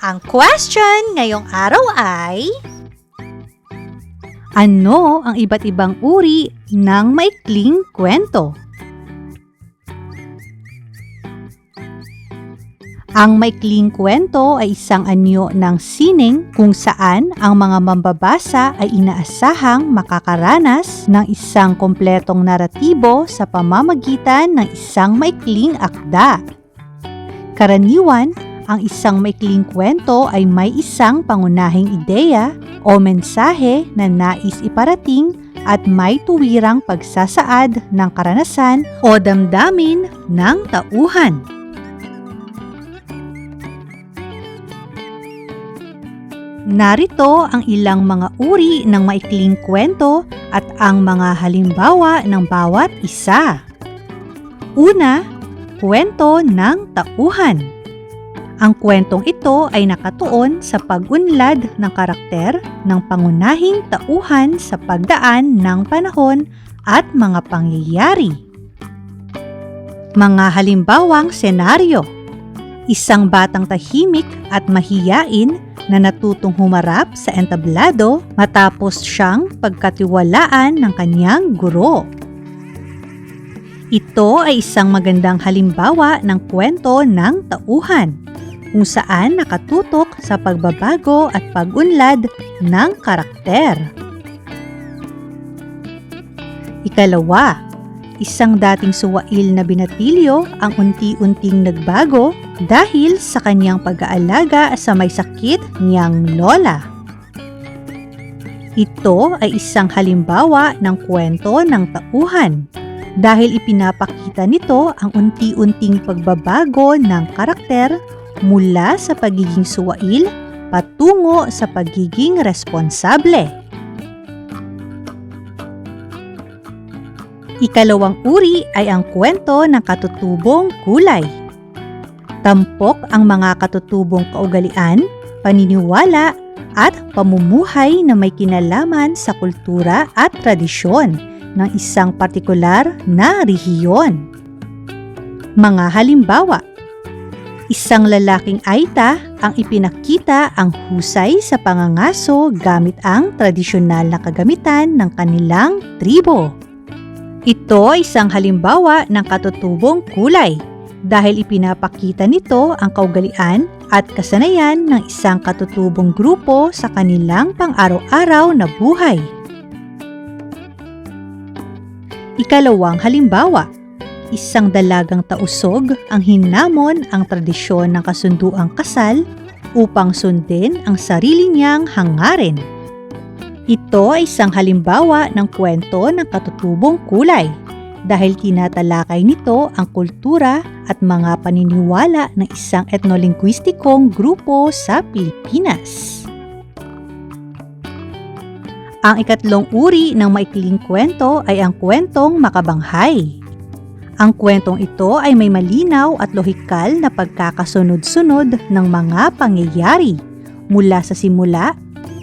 Ang question ngayong araw ay... Ano ang iba't ibang uri ng maikling kwento? Ang maikling kwento ay isang anyo ng sining kung saan ang mga mambabasa ay inaasahang makakaranas ng isang kompletong naratibo sa pamamagitan ng isang maikling akda. Karaniwan, ang isang maikling kwento ay may isang pangunahing ideya o mensahe na nais iparating at may tuwirang pagsasaad ng karanasan o damdamin ng tauhan. Narito ang ilang mga uri ng maikling kwento at ang mga halimbawa ng bawat isa. Una, kwento ng tauhan. Ang kwentong ito ay nakatuon sa pag-unlad ng karakter ng pangunahing tauhan sa pagdaan ng panahon at mga pangyayari. Mga halimbawang senaryo Isang batang tahimik at mahiyain na natutong humarap sa entablado matapos siyang pagkatiwalaan ng kanyang guro. Ito ay isang magandang halimbawa ng kwento ng tauhan kung saan nakatutok sa pagbabago at pag-unlad ng karakter. Ikalawa, isang dating suwail na binatilyo ang unti-unting nagbago dahil sa kanyang pag-aalaga sa may sakit niyang lola. Ito ay isang halimbawa ng kwento ng tauhan dahil ipinapakita nito ang unti-unting pagbabago ng karakter mula sa pagiging suwail patungo sa pagiging responsable. Ikalawang uri ay ang kwento ng katutubong kulay. Tampok ang mga katutubong kaugalian, paniniwala at pamumuhay na may kinalaman sa kultura at tradisyon ng isang partikular na rehiyon. Mga halimbawa, isang lalaking aita ang ipinakita ang husay sa pangangaso gamit ang tradisyonal na kagamitan ng kanilang tribo. Ito ay isang halimbawa ng katutubong kulay dahil ipinapakita nito ang kaugalian at kasanayan ng isang katutubong grupo sa kanilang pang-araw-araw na buhay. Ikalawang halimbawa, isang dalagang tausog ang hinamon ang tradisyon ng kasunduang kasal upang sundin ang sarili niyang hangarin. Ito ay isang halimbawa ng kwento ng katutubong kulay dahil tinatalakay nito ang kultura at mga paniniwala ng isang etnolinguistikong grupo sa Pilipinas. Ang ikatlong uri ng maikling kwento ay ang kwentong makabanghay. Ang kwentong ito ay may malinaw at lohikal na pagkakasunod-sunod ng mga pangyayari mula sa simula,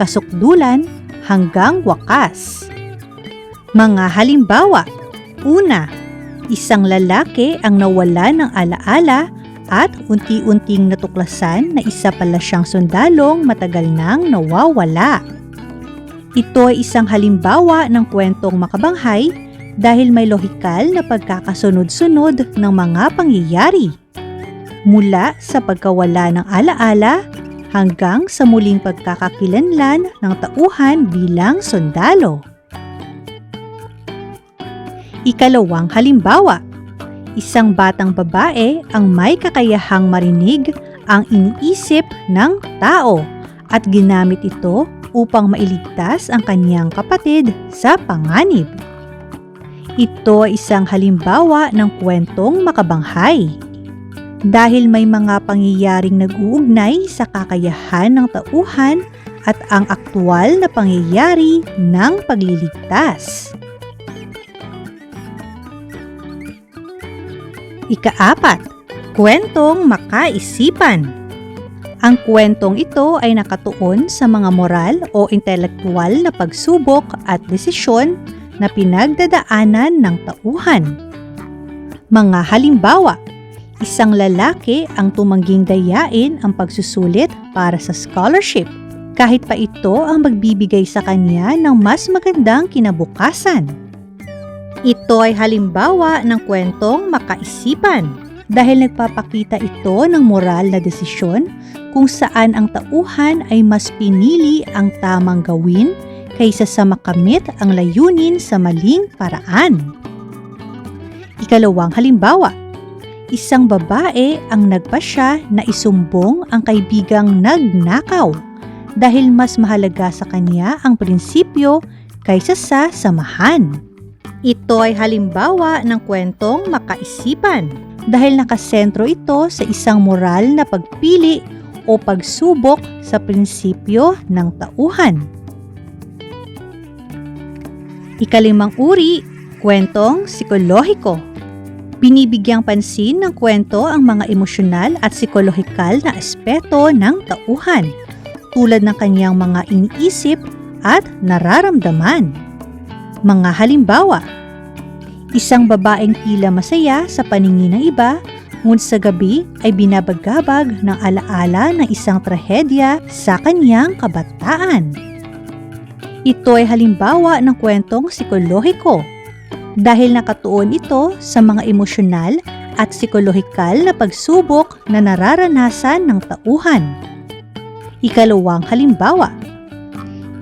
kasukdulan, hanggang wakas. Mga halimbawa, una, isang lalaki ang nawala ng alaala at unti-unting natuklasan na isa pala siyang sundalong matagal nang nawawala. Ito ay isang halimbawa ng kwentong makabanghay dahil may lohikal na pagkakasunod-sunod ng mga pangyayari. Mula sa pagkawala ng alaala hanggang sa muling pagkakakilanlan ng tauhan bilang sundalo. Ikalawang halimbawa, isang batang babae ang may kakayahang marinig ang iniisip ng tao at ginamit ito upang mailigtas ang kanyang kapatid sa panganib. Ito ay isang halimbawa ng kwentong makabanghay dahil may mga pangyayaring nag-uugnay sa kakayahan ng tauhan at ang aktwal na pangyayari ng pagliligtas. Ikaapat, kwentong makaisipan. Ang kwentong ito ay nakatuon sa mga moral o intelektual na pagsubok at desisyon na pinagdadaanan ng tauhan. Mga halimbawa, Isang lalaki ang tumangging dayain ang pagsusulit para sa scholarship kahit pa ito ang magbibigay sa kanya ng mas magandang kinabukasan. Ito ay halimbawa ng kwentong makaisipan dahil nagpapakita ito ng moral na desisyon kung saan ang tauhan ay mas pinili ang tamang gawin kaysa sa makamit ang layunin sa maling paraan. Ikalawang halimbawa, isang babae ang nagpasya na isumbong ang kaibigang nagnakaw dahil mas mahalaga sa kanya ang prinsipyo kaysa sa samahan. Ito ay halimbawa ng kwentong makaisipan dahil nakasentro ito sa isang moral na pagpili o pagsubok sa prinsipyo ng tauhan. Ikalimang uri, kwentong psikolohiko. Binibigyang pansin ng kwento ang mga emosyonal at psikolohikal na aspeto ng tauhan, tulad ng kanyang mga iniisip at nararamdaman. Mga halimbawa, isang babaeng tila masaya sa paningin ng iba, ngunit sa gabi ay binabagabag ng alaala ng isang trahedya sa kanyang kabataan. Ito ay halimbawa ng kwentong psikolohiko dahil nakatuon ito sa mga emosyonal at psikolohikal na pagsubok na nararanasan ng tauhan. Ikalawang halimbawa,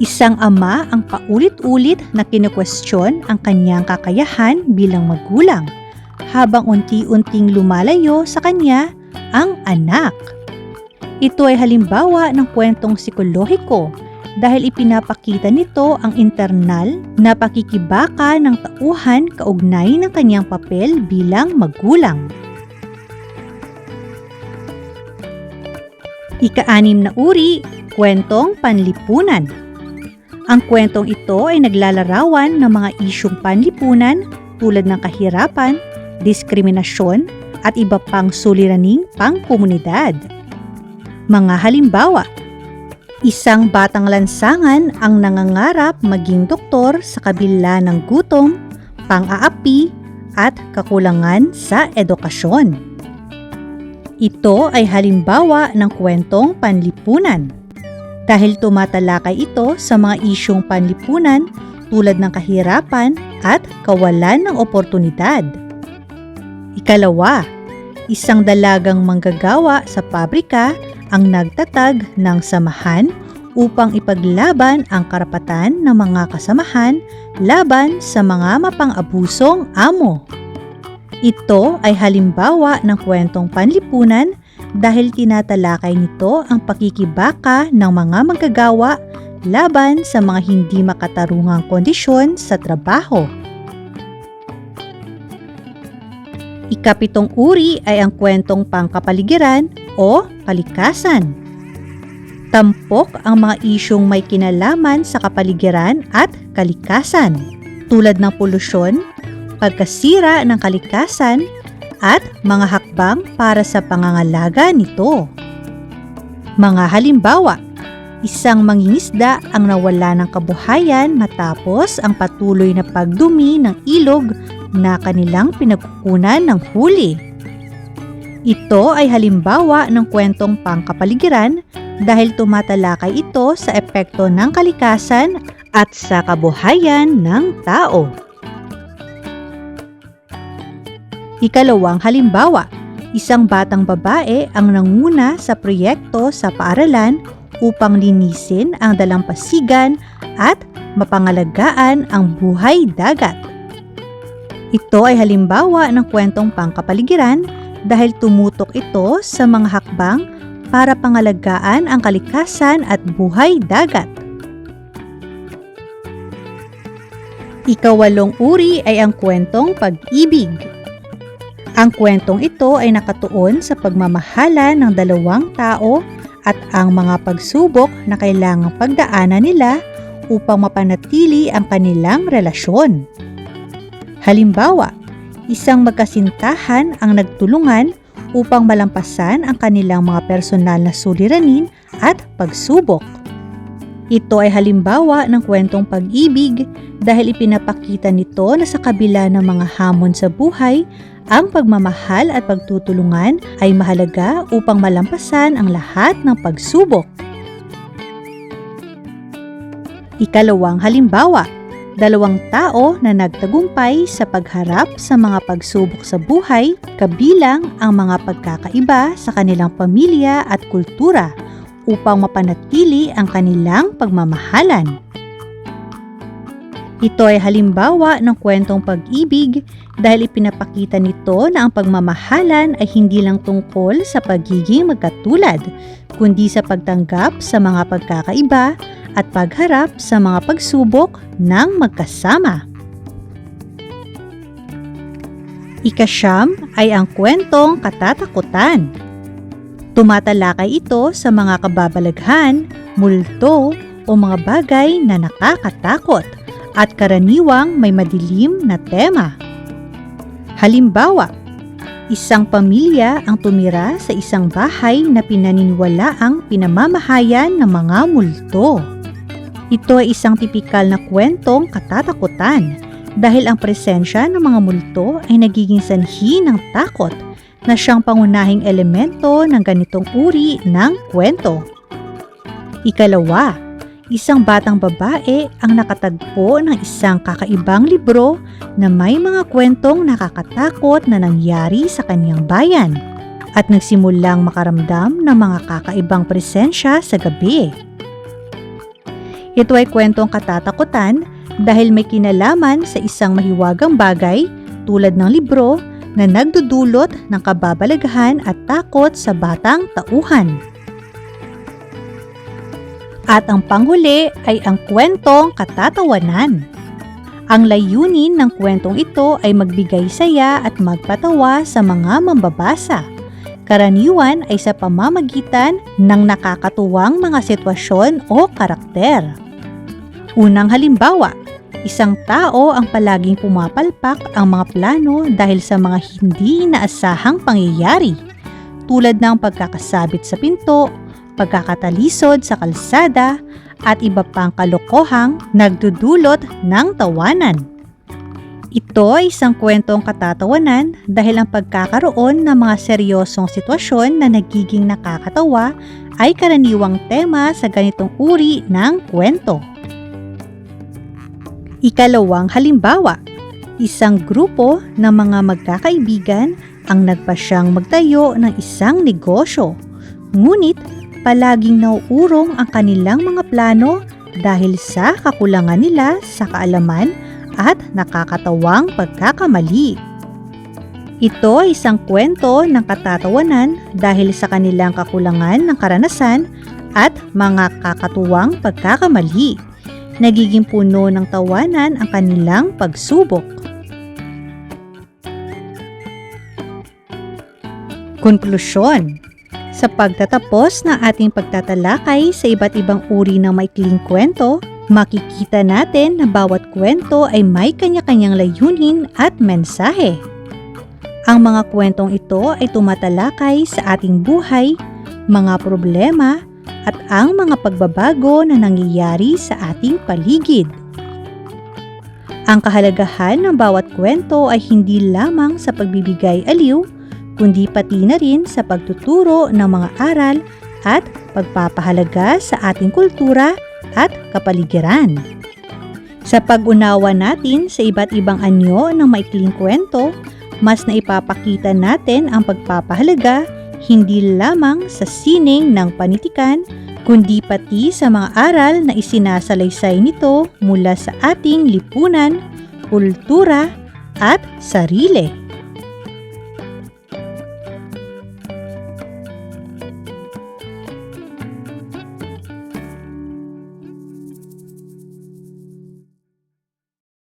isang ama ang paulit-ulit na kinekwestiyon ang kanyang kakayahan bilang magulang habang unti-unting lumalayo sa kanya ang anak. Ito ay halimbawa ng kwentong psikolohiko dahil ipinapakita nito ang internal na pakikibaka ng tauhan kaugnay ng kanyang papel bilang magulang. Ika-anim na uri, kwentong panlipunan. Ang kwentong ito ay naglalarawan ng mga isyong panlipunan tulad ng kahirapan, diskriminasyon, at iba pang suliraning pangkomunidad. Mga halimbawa, Isang batang lansangan ang nangangarap maging doktor sa kabila ng gutom, pang-aapi at kakulangan sa edukasyon. Ito ay halimbawa ng kwentong panlipunan dahil tumatalakay ito sa mga isyong panlipunan tulad ng kahirapan at kawalan ng oportunidad. Ikalawa, isang dalagang manggagawa sa pabrika ang nagtatag ng samahan upang ipaglaban ang karapatan ng mga kasamahan laban sa mga mapang-abusong amo. Ito ay halimbawa ng kwentong panlipunan dahil tinatalakay nito ang pakikibaka ng mga manggagawa laban sa mga hindi makatarungang kondisyon sa trabaho. Ikapitong uri ay ang kwentong pangkapaligiran o kalikasan. Tampok ang mga isyong may kinalaman sa kapaligiran at kalikasan tulad ng polusyon, pagkasira ng kalikasan at mga hakbang para sa pangangalaga nito. Mga halimbawa, isang mangingisda ang nawala ng kabuhayan matapos ang patuloy na pagdumi ng ilog na kanilang pinagkukunan ng huli. Ito ay halimbawa ng kwentong pangkapaligiran dahil tumatalakay ito sa epekto ng kalikasan at sa kabuhayan ng tao. Ikalawang halimbawa, isang batang babae ang nanguna sa proyekto sa paaralan upang linisin ang dalampasigan at mapangalagaan ang buhay dagat. Ito ay halimbawa ng kwentong pangkapaligiran dahil tumutok ito sa mga hakbang para pangalagaan ang kalikasan at buhay dagat. Ikawalong uri ay ang kwentong pag-ibig. Ang kwentong ito ay nakatuon sa pagmamahala ng dalawang tao at ang mga pagsubok na kailangang pagdaanan nila upang mapanatili ang kanilang relasyon. Halimbawa, isang magkasintahan ang nagtulungan upang malampasan ang kanilang mga personal na suliranin at pagsubok. Ito ay halimbawa ng kwentong pag-ibig dahil ipinapakita nito na sa kabila ng mga hamon sa buhay, ang pagmamahal at pagtutulungan ay mahalaga upang malampasan ang lahat ng pagsubok. Ikalawang halimbawa, dalawang tao na nagtagumpay sa pagharap sa mga pagsubok sa buhay kabilang ang mga pagkakaiba sa kanilang pamilya at kultura upang mapanatili ang kanilang pagmamahalan. Ito ay halimbawa ng kwentong pag-ibig dahil ipinapakita nito na ang pagmamahalan ay hindi lang tungkol sa pagiging magkatulad, kundi sa pagtanggap sa mga pagkakaiba at pagharap sa mga pagsubok ng magkasama. Ikasyam ay ang kwentong katatakutan. Tumatalakay ito sa mga kababalaghan, multo o mga bagay na nakakatakot at karaniwang may madilim na tema. Halimbawa, isang pamilya ang tumira sa isang bahay na pinaniniwala ang pinamamahayan ng mga multo. Ito ay isang tipikal na kwentong katatakutan dahil ang presensya ng mga multo ay nagiging sanhi ng takot na siyang pangunahing elemento ng ganitong uri ng kwento. Ikalawa, isang batang babae ang nakatagpo ng isang kakaibang libro na may mga kwentong nakakatakot na nangyari sa kanyang bayan at nagsimulang makaramdam ng mga kakaibang presensya sa gabi. Ito ay kwentong katatakutan dahil may kinalaman sa isang mahiwagang bagay tulad ng libro na nagdudulot ng kababalaghan at takot sa batang tauhan. At ang panghuli ay ang kwentong katatawanan. Ang layunin ng kwentong ito ay magbigay saya at magpatawa sa mga mambabasa. Karaniwan ay sa pamamagitan ng nakakatuwang mga sitwasyon o karakter. Unang halimbawa, Isang tao ang palaging pumapalpak ang mga plano dahil sa mga hindi inaasahang pangyayari tulad ng pagkakasabit sa pinto, pagkakatalisod sa kalsada, at iba pang kalokohang nagdudulot ng tawanan. Ito ay isang kwentong katatawanan dahil ang pagkakaroon ng mga seryosong sitwasyon na nagiging nakakatawa ay karaniwang tema sa ganitong uri ng kwento. Ikalawang halimbawa, isang grupo ng mga magkakaibigan ang nagpasyang magtayo ng isang negosyo. Ngunit palaging nauurong ang kanilang mga plano dahil sa kakulangan nila sa kaalaman at nakakatawang pagkakamali. Ito ay isang kwento ng katatawanan dahil sa kanilang kakulangan ng karanasan at mga kakatuwang pagkakamali nagiging puno ng tawanan ang kanilang pagsubok. Konklusyon Sa pagtatapos ng ating pagtatalakay sa iba't ibang uri ng maikling kwento, makikita natin na bawat kwento ay may kanya-kanyang layunin at mensahe. Ang mga kwentong ito ay tumatalakay sa ating buhay, mga problema, at ang mga pagbabago na nangyayari sa ating paligid. Ang kahalagahan ng bawat kwento ay hindi lamang sa pagbibigay aliw, kundi pati na rin sa pagtuturo ng mga aral at pagpapahalaga sa ating kultura at kapaligiran. Sa pag-unawa natin sa iba't ibang anyo ng maikling kwento, mas naipapakita natin ang pagpapahalaga hindi lamang sa sining ng panitikan, kundi pati sa mga aral na isinasalaysay nito mula sa ating lipunan, kultura at sarili.